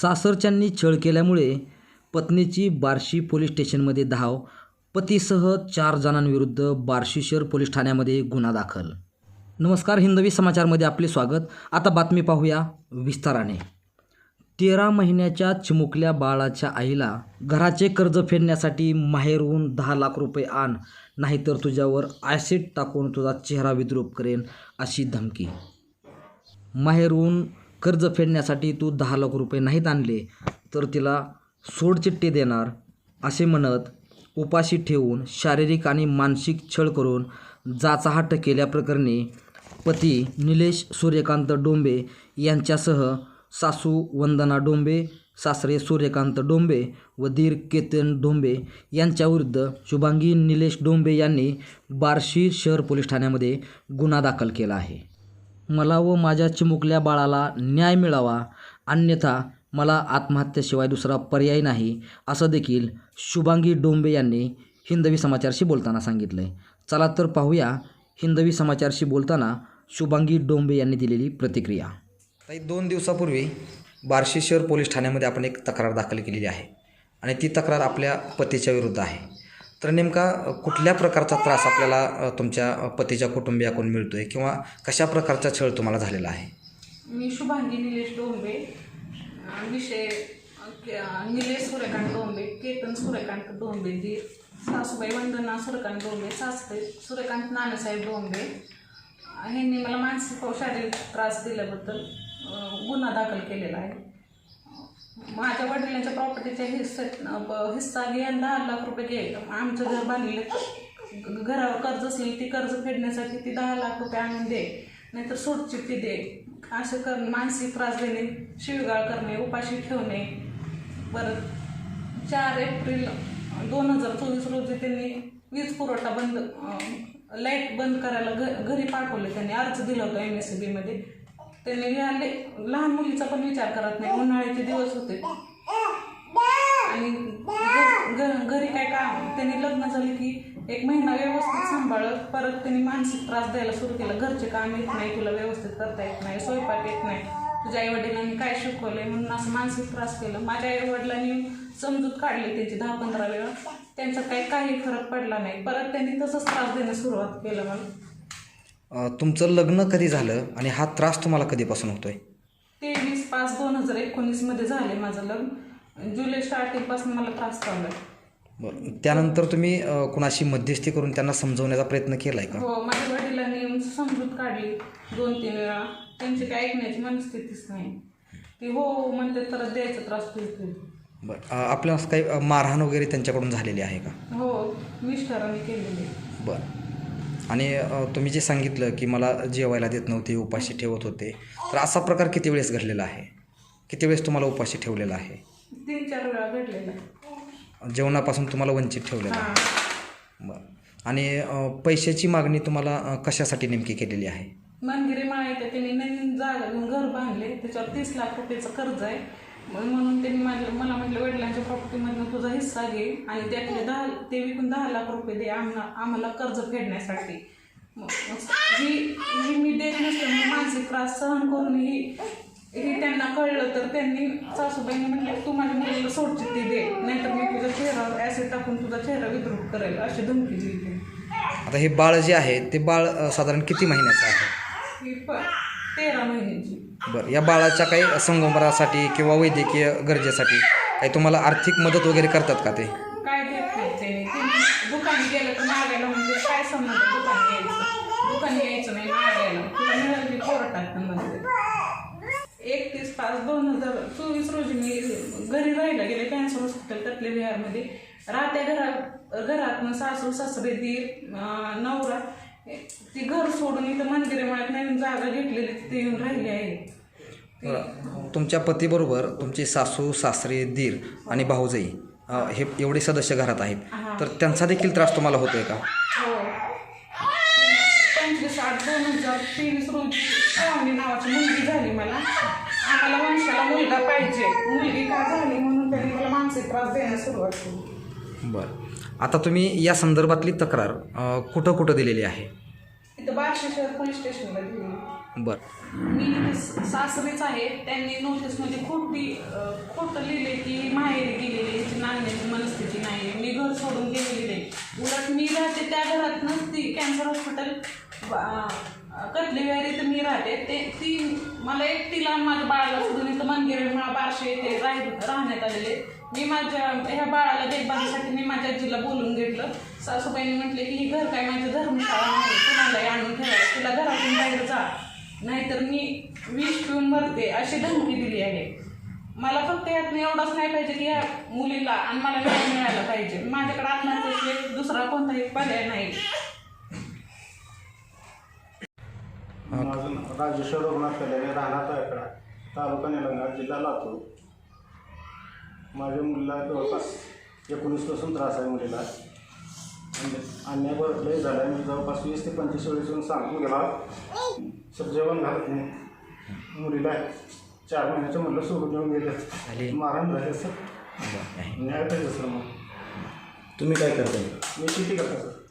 सासरच्यांनी छळ केल्यामुळे पत्नीची बार्शी पोलीस स्टेशनमध्ये धाव पतीसह चार जणांविरुद्ध बार्शी शहर पोलीस ठाण्यामध्ये गुन्हा दाखल. नमस्कार हिंदवी समाचारमध्ये आपले स्वागत. आता बातमी पाहूया विस्ताराने. तेरा महिन्याच्या चिमुकल्या बाळाच्या आईला घराचे कर्ज फेडण्यासाठी माहेरहून दहा लाख रुपये आण नाहीतर तुझ्यावर ॲसिड टाकून तुझा चेहरा विद्रूप करेन अशी धमकी. माहेरहून कर्ज फेडण्यासाठी तू दहा लाख रुपये नाहीत आणले तर तिला सोडचिठ्ठी देणार असे म्हणत उपाशी ठेवून शारीरिक आणि मानसिक छळ करून जाचाहाट केल्याप्रकरणी पती निलेश सूर्यकांत डोंबे यांच्यासह सासू वंदना डोंबे सासरे सूर्यकांत डोंबे व दीर केतन डोंबे यांच्याविरुद्ध शुभांगी निलेश डोंबे यांनी बार्शी शहर पोलीस ठाण्यामध्ये गुन्हा दाखल केला आहे. मला व माझ्या चिमुकल्या बाळाला न्याय मिळावा अन्यथा मला आत्महत्येशिवाय दुसरा पर्याय नाही असं देखील शुभांगी डोंबे यांनी हिंदवी समाचारशी बोलताना सांगितलं आहे चला तर पाहूया हिंदवी समाचारशी बोलताना शुभांगी डोंबे यांनी दिलेली प्रतिक्रिया. ताई दोन दिवसापूर्वी बार्शी शहर पोलीस ठाण्यामध्ये आपण एक तक्रार दाखल केलेली आहे आणि ती तक्रार आपल्या पतीच्या विरुद्ध आहे. तर नेमका कुठल्या प्रकारचा त्रास आपल्याला तुमच्या पतीच्या कुटुंबियाकडून मिळतो आहे किंवा कशा प्रकारचा छळ तुम्हाला झालेला आहे? मी शुभांगी निलेश डोंबे विषय निलेश सूर्यकांत डोंबे केतन सूर्यकांत डोंबे दीर सासूबाई वंदना सूर्यकांत डोंबे सासरे सूर्यकांत नानासाहेब डोंबे ह्यांनी मला मानसिक व शारीरिक त्रास दिल्याबद्दल गुन्हा दाखल केलेला आहे. माझ्या वडिलांच्या प्रॉपर्टीच्या हिस्सा हिस्सा घेऊन दहा लाख रुपये गेले. आमचं घर बांधलेलं घरावर कर्ज असेल ती कर्ज फेडण्यासाठी ती दहा लाख रुपये आणून दे नाहीतर सोडचिठ्ठी दे. असं करणे मानसिक त्रास देणे शिवगाळ करणे उपाशी ठेवणे. परत चार एप्रिल दोन हजार चोवीस रोजी त्यांनी वीज पुरवठा बंद लाइट बंद करायला घ घरी पाठवले. त्यांनी अर्ज दिला होता एम एस सी बीमध्ये त्यांनी ह्या लहान मुलीचा पण विचार करत नाही. उन्हाळ्याचे दिवस होते. आणि घरी काय काम त्यांनी लग्न झाले की एक महिना व्यवस्थित सांभाळत परत त्यांनी मानसिक त्रास द्यायला सुरू केला. घरचे काम येत नाही तुला व्यवस्थित करता येत नाही स्वयंपाक येत नाही. तुझ्या आईवडिलांनी काय शिकवलंय म्हणून असं मानसिक त्रास केलं. माझ्या आईवडिलांनी समजूत काढली त्यांची दहा पंधरा वेळा. त्यांचा काही काही फरक पडला नाही. परत त्यांनी तसंच त्रास देण्यास सुरुवात केलं मला तुमचं लग्न कधी झालं आणि हा त्रास तुम्हाला कधीपासून होतोय? तेवीस पाच दोन हजार एकोणीसमध्ये झाले माझं लग्न. जुलै स्टार्टिंगपासून मला त्रास चालू आहे बरं. त्यानंतर तुम्ही अ, कुणाशी मध्यस्थी करून त्यांना समजवण्याचा प्रयत्न केला आहे का? हो माझ्या वडिलांनी समजूत काढली दोन तीन वेळा. त्यांची काही ऐकण्याची मनस्थितीच नाही. ती हो म्हणते तर द्यायचा त्रास बरं. अ, आपल्याला काही अ, मारहाण वगैरे त्यांच्याकडून झालेली आहे का? हो मिस्टरांनी केलेली बरं. आणि तुम्ही जे सांगितलं की मला जेवायला देत नव्हते उपाशी ठेवत होते तर असा प्रकार किती वेळेस घडलेला आहे? किती वेळेस तुम्हाला उपाशी ठेवलेला आहे? तीन चार वेळा घडलेला जेवणापासून तुम्हाला वंचित ठेवलेलं आहे. बरं. आणि पैशाची मागणी तुम्हाला कशासाठी नेमकी केलेली आहे? मनगिरी माळ्याच्या त्यांनी नवीन जागा घर बांधले त्याच्यावर तीस लाख रुपयाचं कर्ज आहे. मग म्हणून त्यांनी माझ्या मला म्हटलं वडिलांच्या प्रॉपर्टीमधनं तुझा हिस्सा घे आणि त्यातले दहा ते विकून दहा लाख रुपये दे आम्हाला आम्हाला कर्ज फेडण्यासाठी. मग ही ही मी देत नसल्यामुळे मानसिक त्रास सहन करून ही हे त्यांना कळलं तर त्यांनी सासूबाईंनी म्हटलं तू माझ्या मुलीला सोडचिठ्ठी दे. नाहीतर मी तुझ्या चेहऱ्यावर ॲसिड टाकून तुझा चेहरा विद्रूप करेल अशी धमकी दिली. आता हे बाळ जे आहे ते बाळ साधारण किती महिन्याचं आहे? ही प तेरा महिन्याची. बरं या बाळाच्या काही संगोपनासाठी किंवा वैद्यकीय गरजेसाठी काही तुम्हाला आर्थिक मदत वगैरे करतात का ते? काय देत नाही ते. ते गेलं तर मागायला म्हणजे काय संबंध? दुकान यायचं दुकानी यायचं नाही मागायला. तुला मिळालं की कोर्टात म्हणते. एकतीस पाच दोन हजार चोवीस रोजी मी घरी राहायला गेले कॅन्सर हॉस्पिटल तटले विहारमध्ये राहत्या घरात घरातनं सासू सासरे दीर नवरा ती घर सोडून इथं मंदिरे मळ्यात नवीन जागा घेतलेली तिथे येऊन राहिली आहे. तुमच्या पतीबरोबर तुमचे सासू सासरे दीर आणि भाऊजाई अ, हे एवढे सदस्य घरात आहेत. तर त्यांचा देखील त्रास तुम्हाला होतोय का? हो. पंचवीस आठ दोन हजार तेवीस रोजी श्रावणी नावाची मुलगी झाली मला. आम्हाला वंशाला मुलगा पाहिजे. मुलगी का झाली म्हणून त्यांनी मला मानसिक त्रास सुरुवात केली. बरं. आता तुम्ही या संदर्भातली तक्रार अ, कुठं कुठं दिलेली आहे? बार्शी शहर पोलीस स्टेशनला दिली. बरं. मी स- सासरीच आहे त्यांनी नोटीसमध्ये खोटी अं, खोटं लिहिले की माहेरी गेलेली याची नांगण्याची मनस्थिती नाही मी घर सोडून गेलेली नाही. उलट मी राहते त्या घरातनंच ती कॅन्सर हॉस्पिटल कटलीवारी तर मी राहते. ते ती मला एकटीला माझ्या बाळाला सोडून इथं मला बारशे येथे राह राहण्यात आलेले. मी माझ्या ह्या बाळाला देखभालीसाठी मी माझ्या आजीला बोलून घेतलं. सासूबाईंनी म्हटले की ही घर काय माझं धर्मशाळा नाही कुणालाही आणून ठेवायला तिला घरातून बाहेर जा. नाहीतर मी विष पिऊन मरते अशी धमकी दिली आहे. मला फक्त यातनं एवढंच नाही पाहिजे की या मुलीला आणि मला न्याय मिळायला पाहिजे. माझ्याकडे आत्महत्येशिवाय दुसरा कोणताही पर्याय नाही. माझं राजेश्वर रघुनाथ राहणार तालुका निलंगा जिल्हा लातूर. माझ्या मुलीला जवळपास एकोणीसपासून त्रास आहे मुलीला. बरं लय झाला मी जवळपास वीस ते पंचवीस वेळेस येऊन सांगून गेला. सर जेवण घालत नाही. मुलीला चार महिन्याचं म्हटलं सोडून येऊन गेले. मारण झाले सर न्याय पाहिजे सर मग तुम्ही काय करताय? मी शेती करतो सर.